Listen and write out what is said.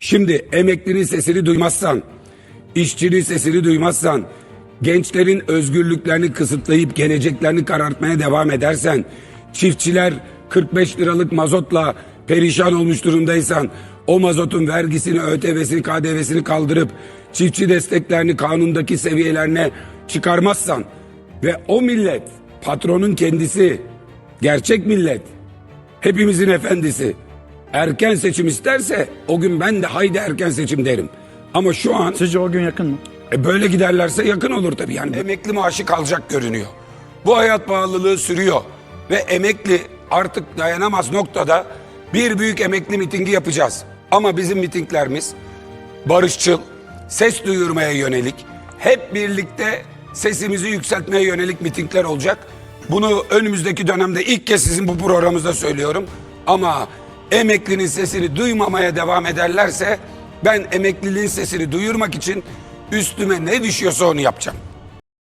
Şimdi emeklinin sesini duymazsan, işçinin sesini duymazsan, gençlerin özgürlüklerini kısıtlayıp geleceklerini karartmaya devam edersen, çiftçiler 45 liralık mazotla perişan olmuş durumdaysan, o mazotun vergisini, ÖTV'sini, KDV'sini kaldırıp çiftçi desteklerini kanundaki seviyelerine çıkarmazsan ve o millet, patronun kendisi, gerçek millet, hepimizin efendisi erken seçim isterse o gün ben de haydi erken seçim derim. Ama şu an Sizce o gün yakın mı? e böyle giderlerse yakın olur tabii yani. Emekli maaşı kalacak görünüyor. Bu hayat pahalılığı sürüyor ve emekli artık dayanamaz noktada bir büyük emekli mitingi yapacağız. Ama bizim mitinglerimiz barışçıl, ses duyurmaya yönelik, hep birlikte sesimizi yükseltmeye yönelik mitingler olacak. Bunu önümüzdeki dönemde ilk kez sizin bu programınızda söylüyorum. Ama emeklinin sesini duymamaya devam ederlerse ben emekliliğin sesini duyurmak için üstüme ne düşüyorsa onu yapacağım.